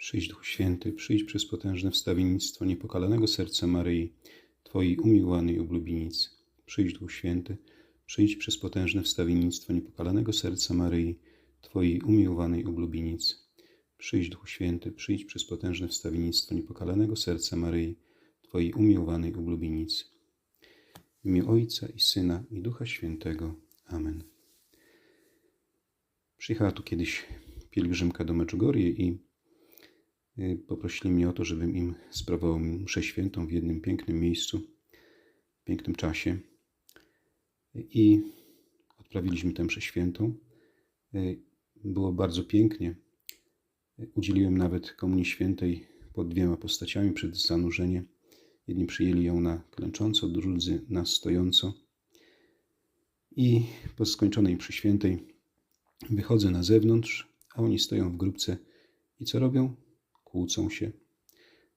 Przyjdź Duchu Święty, przyjdź przez potężne wstawiennictwo niepokalanego serca Maryi, Twojej umiłowanej oblubienicy. Przyjdź Duchu Święty, przyjdź przez potężne wstawiennictwo niepokalanego serca Maryi, Twojej umiłowanej oblubienicy. Przyjdź Duchu Święty, przyjdź przez potężne wstawiennictwo niepokalanego serca Maryi, Twojej umiłowanej oblubienicy. W imię Ojca i Syna i Ducha Świętego. Amen. Przyjechała tu kiedyś pielgrzymka do Medjugorje i poprosili mnie o to, żebym im sprawował mszę świętą w jednym pięknym miejscu, w pięknym czasie. I odprawiliśmy tę mszę świętą. Y, Było bardzo pięknie. Udzieliłem nawet Komunii Świętej pod dwiema postaciami przed zanurzeniem. Jedni przyjęli ją na klęcząco, drudzy na stojąco. I po skończonej mszy świętej wychodzę na zewnątrz, a oni stoją w grupce i co robią? Kłócą się.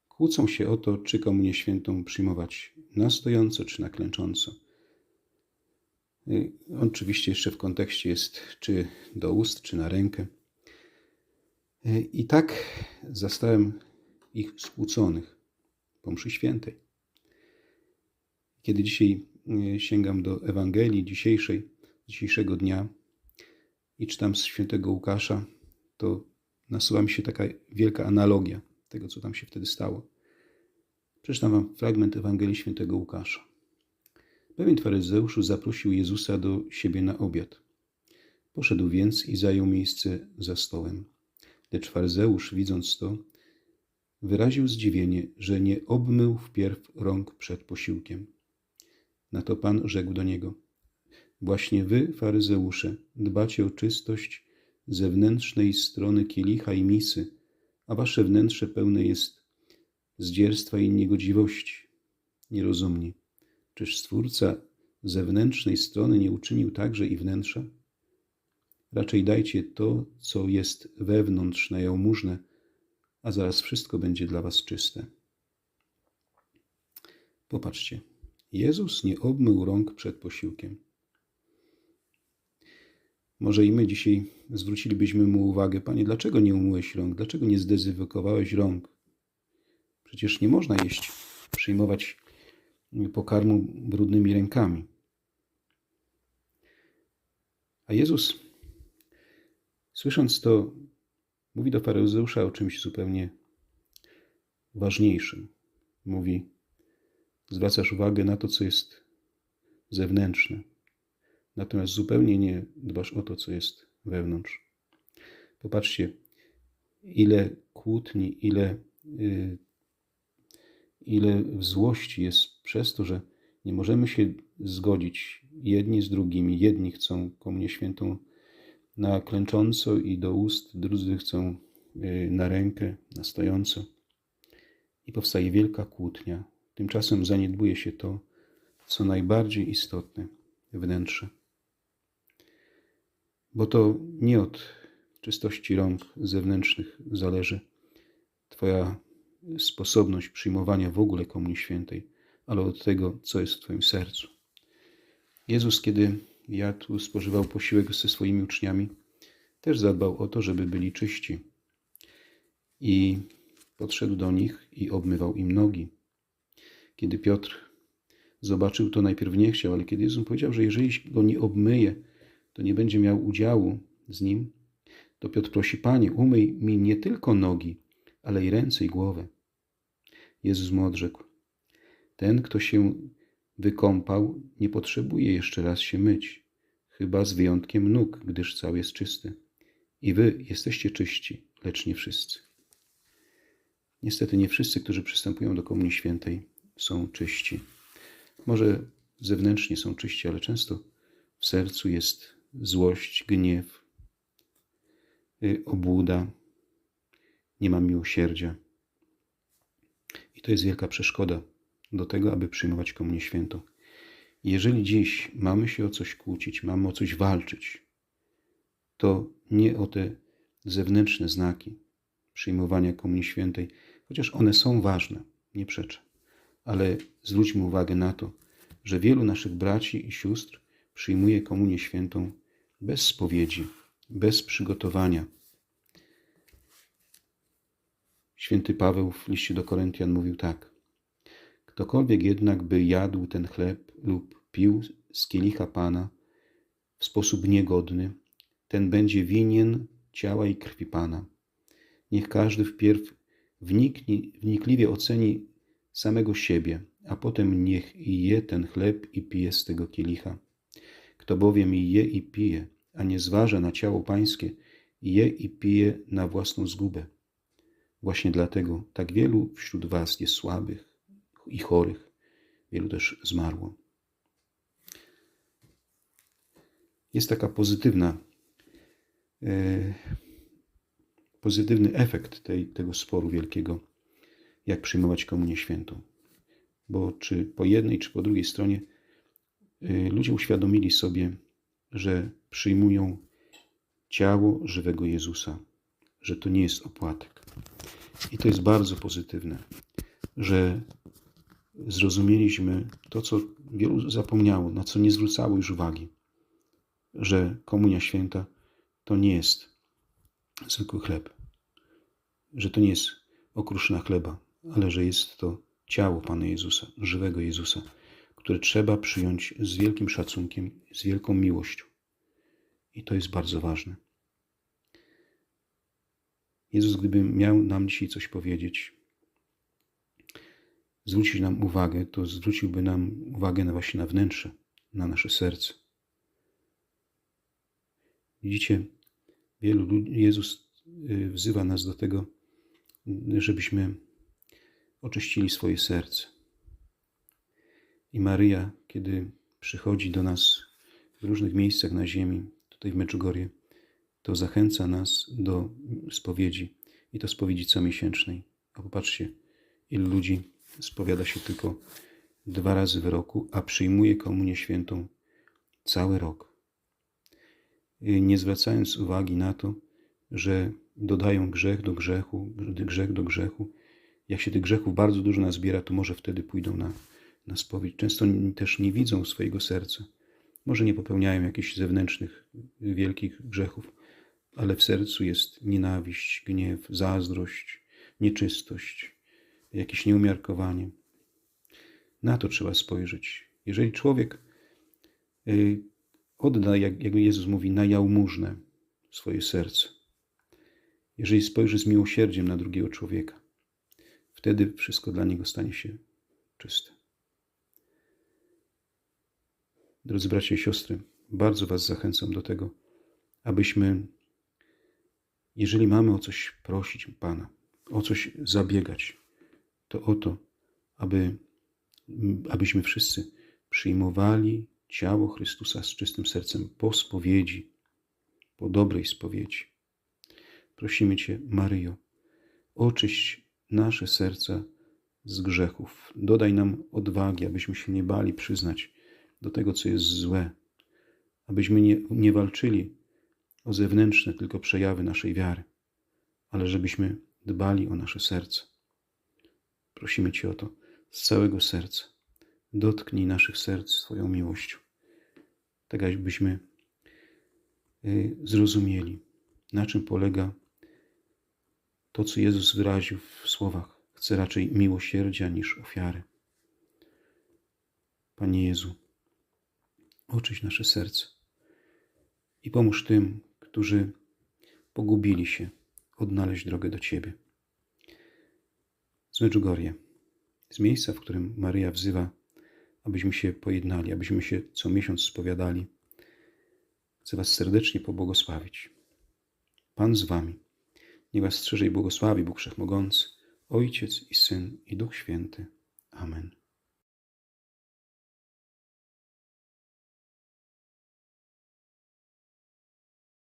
Kłócą się o to, czy komunię świętą przyjmować na stojąco, czy na klęcząco. Y, Oczywiście jeszcze w kontekście jest czy do ust, czy na rękę. Y, I tak zastałem ich skłóconych po mszy świętej. Kiedy dzisiaj y, sięgam do Ewangelii dzisiejszej, dzisiejszego dnia i czytam z świętego Łukasza, to nasuwa mi się taka wielka analogia tego, co tam się wtedy stało. Przeczytam wam fragment Ewangelii świętego Łukasza. Pewien faryzeusz zaprosił Jezusa do siebie na obiad. Poszedł więc i zajął miejsce za stołem. Lecz faryzeusz, widząc to, wyraził zdziwienie, że nie obmył wpierw rąk przed posiłkiem. Na to Pan rzekł do niego: Właśnie wy, faryzeusze, dbacie o czystość zewnętrznej strony kielicha i misy, a wasze wnętrze pełne jest zdzierstwa i niegodziwości. Nierozumni. Czyż Stwórca zewnętrznej strony nie uczynił także i wnętrza? Raczej dajcie to, co jest wewnątrz na jałmużnę, a zaraz wszystko będzie dla was czyste. Popatrzcie. Jezus nie obmył rąk przed posiłkiem. Może i my dzisiaj zwrócilibyśmy mu uwagę, Panie, dlaczego nie umyłeś rąk? Dlaczego nie zdezynfekowałeś rąk? Przecież nie można jeść, przyjmować pokarmu brudnymi rękami. A Jezus, słysząc to, mówi do faryzeusza o czymś zupełnie ważniejszym. Mówi: Zwracasz uwagę na to, co jest zewnętrzne, natomiast zupełnie nie dbasz o to, co jest wewnątrz. Popatrzcie, ile kłótni, ile, yy, ile złości jest przez to, że nie możemy się zgodzić jedni z drugimi. Jedni chcą komunię świętą na klęcząco i do ust, drudzy chcą yy, na rękę, na stojąco. I powstaje wielka kłótnia. Tymczasem zaniedbuje się to, co najbardziej istotne wnętrze. Bo to nie od czystości rąk zewnętrznych zależy Twoja sposobność przyjmowania w ogóle Komunii Świętej, ale od tego, co jest w Twoim sercu. Jezus, kiedy jadł, spożywał posiłek ze swoimi uczniami, też zadbał o to, żeby byli czyści. I podszedł do nich i obmywał im nogi. Kiedy Piotr zobaczył to, najpierw nie chciał, ale kiedy Jezus powiedział, że jeżeli go nie obmyje, to nie będzie miał udziału z nim, to Piotr prosi, Panie, umyj mi nie tylko nogi, ale i ręce i głowę. Jezus mu odrzekł, ten, kto się wykąpał, nie potrzebuje jeszcze raz się myć, chyba z wyjątkiem nóg, gdyż cały jest czysty. I wy jesteście czyści, lecz nie wszyscy. Niestety nie wszyscy, którzy przystępują do Komunii Świętej, są czyści. Może zewnętrznie są czyści, ale często w sercu jest złość, gniew, y, obłuda, nie ma miłosierdzia. I to jest wielka przeszkoda do tego, aby przyjmować Komunię Świętą. Jeżeli dziś mamy się o coś kłócić, mamy o coś walczyć, to nie o te zewnętrzne znaki przyjmowania Komunii Świętej, chociaż one są ważne, nie przeczę, ale zwróćmy uwagę na to, że wielu naszych braci i sióstr przyjmuje Komunię Świętą bez spowiedzi, bez przygotowania. Święty Paweł w liście do Koryntian mówił tak. Ktokolwiek jednak by jadł ten chleb lub pił z kielicha Pana w sposób niegodny, ten będzie winien ciała i krwi Pana. Niech każdy wpierw wniknie, wnikliwie oceni samego siebie, a potem niech i je ten chleb i pije z tego kielicha. Kto bowiem i je i pije, a nie zważa na ciało pańskie, je i pije na własną zgubę. Właśnie dlatego tak wielu wśród was jest słabych i chorych, wielu też zmarło. Jest taka pozytywna, e, pozytywny efekt tej, tego sporu wielkiego, jak przyjmować komunię świętą. Bo czy po jednej, czy po drugiej stronie e, ludzie uświadomili sobie, że przyjmują ciało żywego Jezusa, że to nie jest opłatek. I to jest bardzo pozytywne, że zrozumieliśmy to, co wielu zapomniało, na co nie zwracało już uwagi, że Komunia Święta to nie jest zwykły chleb, że to nie jest okruszna chleba, ale że jest to ciało Pana Jezusa, żywego Jezusa, które trzeba przyjąć z wielkim szacunkiem, z wielką miłością. I to jest bardzo ważne. Jezus, gdyby miał nam dzisiaj coś powiedzieć, zwrócić nam uwagę, to zwróciłby nam uwagę na właśnie na wnętrze, na nasze serce. Widzicie, wielu ludzi, Jezus y, wzywa nas do tego, żebyśmy oczyścili swoje serce. I Maryja, kiedy przychodzi do nas w różnych miejscach na ziemi, tutaj w Meczugorje, to zachęca nas do spowiedzi i to spowiedzi comiesięcznej. A popatrzcie, ilu ludzi spowiada się tylko dwa razy w roku, a przyjmuje komunię świętą cały rok. Nie zwracając uwagi na to, że dodają grzech do grzechu, grzech do grzechu. Jak się tych grzechów bardzo dużo nazbiera, to może wtedy pójdą na, na spowiedź. Często też nie widzą swojego serca. Może nie popełniają jakichś zewnętrznych, wielkich grzechów, ale w sercu jest nienawiść, gniew, zazdrość, nieczystość, jakieś nieumiarkowanie. Na to trzeba spojrzeć. Jeżeli człowiek y, odda, jak, Jezus mówi, na jałmużnę swoje serce, jeżeli spojrzy z miłosierdziem na drugiego człowieka, wtedy wszystko dla niego stanie się czyste. Drodzy bracia i siostry, bardzo Was zachęcam do tego, abyśmy jeżeli mamy o coś prosić Pana, o coś zabiegać, to o to, aby, abyśmy wszyscy przyjmowali ciało Chrystusa z czystym sercem po spowiedzi, po dobrej spowiedzi. Prosimy Cię, Maryjo, oczyść nasze serca z grzechów. Dodaj nam odwagi, abyśmy się nie bali przyznać do tego, co jest złe, abyśmy nie, nie walczyli o zewnętrzne tylko przejawy naszej wiary, ale żebyśmy dbali o nasze serce. Prosimy Cię o to z całego serca. Dotknij naszych serc swoją miłością, tak abyśmy y, zrozumieli, na czym polega to, co Jezus wyraził w słowach. Chce raczej miłosierdzia niż ofiary. Panie Jezu, oczyść nasze serce i pomóż tym, którzy pogubili się, odnaleźć drogę do Ciebie. Z Medjugorje, z miejsca, w którym Maryja wzywa, abyśmy się pojednali, abyśmy się co miesiąc spowiadali, chcę Was serdecznie pobłogosławić. Pan z Wami. Niech Was strzeże i błogosławi Bóg Wszechmogący, Ojciec i Syn i Duch Święty. Amen.